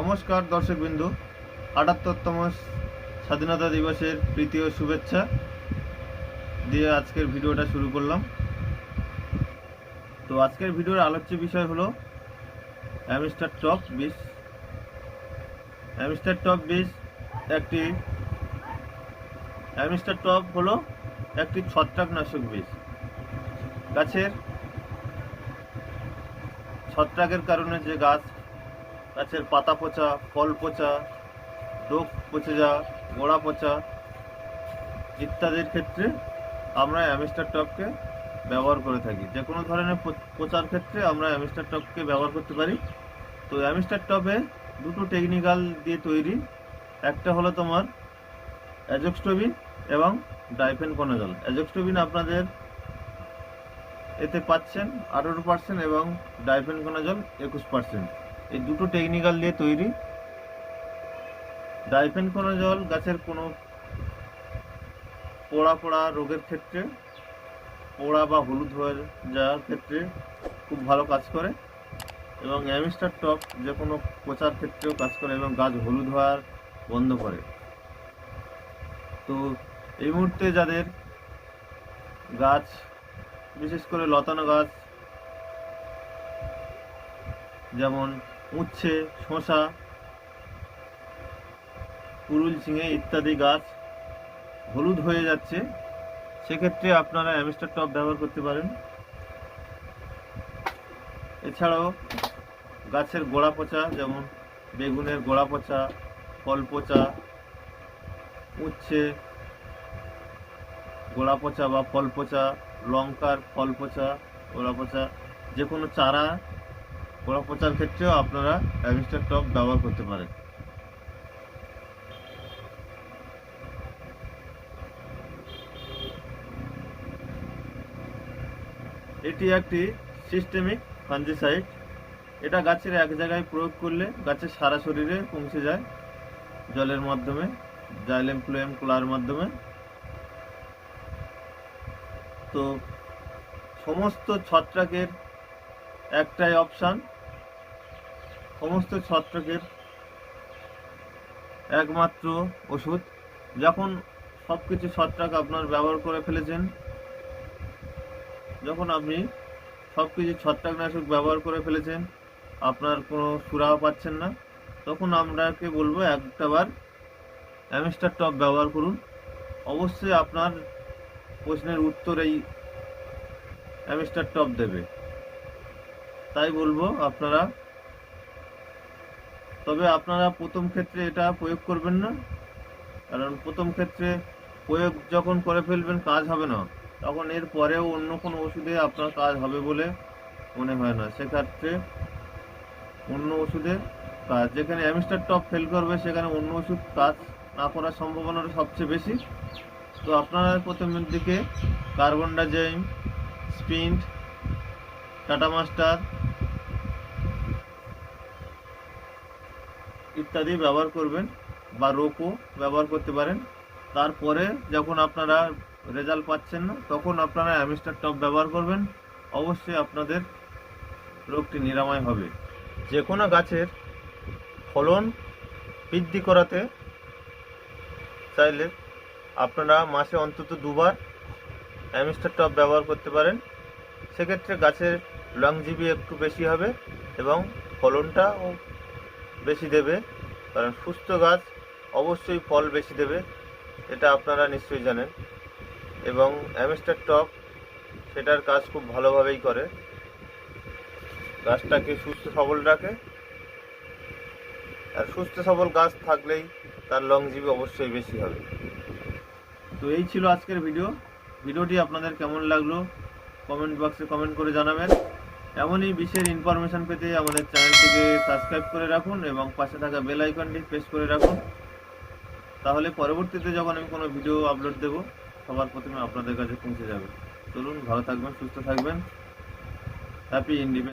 নমস্কার দর্শকবিন্দু, আটাত্তরতম স্বাধীনতা দিবসের ও শুভেচ্ছা দিয়ে আজকের ভিডিওটা শুরু করলাম। তো আজকের ভিডিওর আলোচ্য বিষয় হলো অ্যামিস্টার টপ বিষ অ্যামিস্টার টপ বিষ একটি, অ্যামিস্টার টপ হলো একটি ছত্রাকনাশক বিষ গাছের ছত্রাকের কারণে যে গাছ গাছের পাতা পচা, ফল পচা, ডোক পচে যাওয়া গোড়া পচা ইত্যাদির ক্ষেত্রে আমরা অ্যামিস্টার টপকে ব্যবহার করে থাকি। যে কোনো ধরনের পচার ক্ষেত্রে আমরা অ্যামিস্টার টপকে ব্যবহার করতে পারি। তো অ্যামিস্টার টপে দুটো টেকনিক্যাল দিয়ে তৈরি। একটা হলো তোমার অ্যাজক্সটোবিন এবং ডাইফেন কোনাজল অ্যাজক্সটোবিন আপনাদের এতে পাচ্ছেন আঠারো পার্সেন্ট এবং ডাইফেন কোনাজল একুশ পার্সেন্ট। এই দুটো টেকনিক্যাল দিয়ে তৈরি। ডাইফেন কোনাজল গাছের কোনো পোড়া পোড়া রোগের ক্ষেত্রে, পোড়া বা হলুদ হয়ে যাওয়ার ক্ষেত্রে খুব ভালো কাজ করে এবং অ্যামিস্টার টপ যে কোনো পচার ক্ষেত্রেও কাজ করে এবং গাছ হলুদ হওয়ার বন্ধ করে। তো এই মুহূর্তে যাদের গাছ, বিশেষ করে লতানো গাছ, যেমন উচ্ছে শশা কুরুল, ঝিঙে ইত্যাদি গাছ হলুদ হয়ে যাচ্ছে। সেক্ষেত্রে আপনারা অ্যামিস্টার টপ ব্যবহার করতে পারেন। এছাড়াও গাছের গোড়া পচা, যেমন বেগুনের গোড়া পচা, ফল পচা, উচ্ছে, গোড়া পচা বা ফল পচা, লঙ্কার ফল পচা, গোড়া পচা যে কোনো চারা গোড়া পচার ক্ষেত্রেও আপনারা অ্যামিস্টার টপ ব্যবহার করতে পারেন। এটি একটি সিস্টেমিক ফাঞ্জিসাইড এটা গাছের এক জায়গায় প্রয়োগ করলে গাছের সারা শরীরে পৌঁছে যায় জলের মাধ্যমে জাইলেম ফ্লোয়েম কোলার মাধ্যমে। তো সমস্ত ছত্রাকের একটাই অপশান। সমস্ত ছত্রাকের একমাত্র ওষুধ। যখন সব কিছু ছত্রাক আপনার ব্যবহার করে ফেলেছেন, যখন আপনি সব কিছু ছত্রাকনাশক ব্যবহার করে ফেলেছেন, আপনার কোনো সুরাহা পাচ্ছেন না, তখন আমরাকে বলব একটাবার অ্যামিস্টার টপ ব্যবহার করুন। অবশ্যই আপনার প্রশ্নের উত্তর এই অ্যামিস্টার টপ দেবে। তাই বলব আপনারা। তবে আপনারা প্রথম ক্ষেত্রে এটা প্রয়োগ করবেন না। কারণ প্রথম ক্ষেত্রে প্রয়োগ যখন করে ফেলবেন, কাজ হবে না। তখন এর পরেও অন্য কোনো ওষুধে আপনার কাজ হবে বলে মনে হয় না। সেক্ষেত্রে অন্য ওষুধে কাজ। যেখানে অ্যামিস্টার টপ ফেল করবে, সেখানে অন্য ওষুধ কাজ না করার সম্ভাবনাটা সবচেয়ে বেশি। তো আপনারা প্রথমের দিকে কার্বন ডাইজাইম স্পিন্ট টাটা মাস্টার ইত্যাদি ব্যবহার করবেন বা রোকো ব্যবহার করতে পারেন। তারপরে যখন আপনারা রেজাল্ট পাচ্ছেন না, তখন আপনারা অ্যামিস্টার টপ ব্যবহার করবেন। অবশ্যই আপনাদের রোগটি নিরাময় হবে। যে কোনো গাছের ফলন বৃদ্ধি করাতে চাইলে আপনারা মাসে অন্তত দুবার অ্যামিস্টার টপ ব্যবহার করতে পারেন। সেক্ষেত্রে গাছের লংজিবি একটু বেশি হবে এবং ফলনটাও বেশি দেবে, কারণ সুস্থ গাছ অবশ্যই ফল বেশি দেবে, এটা আপনারা নিশ্চয়ই জানেন। এবং অ্যামেস্টার টপ সেটার কাজ খুব ভালোভাবেই করে। গাছটাকে সুস্থ সবল রাখে। আর সুস্থ সবল গাছ থাকলেই তার লংজিবি অবশ্যই বেশি হবে। তো এই ছিল আজকের ভিডিও ভিডিওটি আপনাদের কেমন লাগল? কমেন্ট বক্সে কমেন্ট করে জানাবেন। এমনই বিশ্বের ইনফরমেশন পেতে আমাদের চ্যানেলটিকে সাবস্ক্রাইব করে রাখুন এবং পাশে থাকা বেল আইকনটি প্রেস করে রাখুন। তাহলে পরবর্তীতে যখন আমি কোনো ভিডিও আপলোড দেব, সবার প্রথমে আপনাদের কাছে পৌঁছে যাবে। চলুন, ভালো থাকবেন, সুস্থ থাকবেন। Happy independence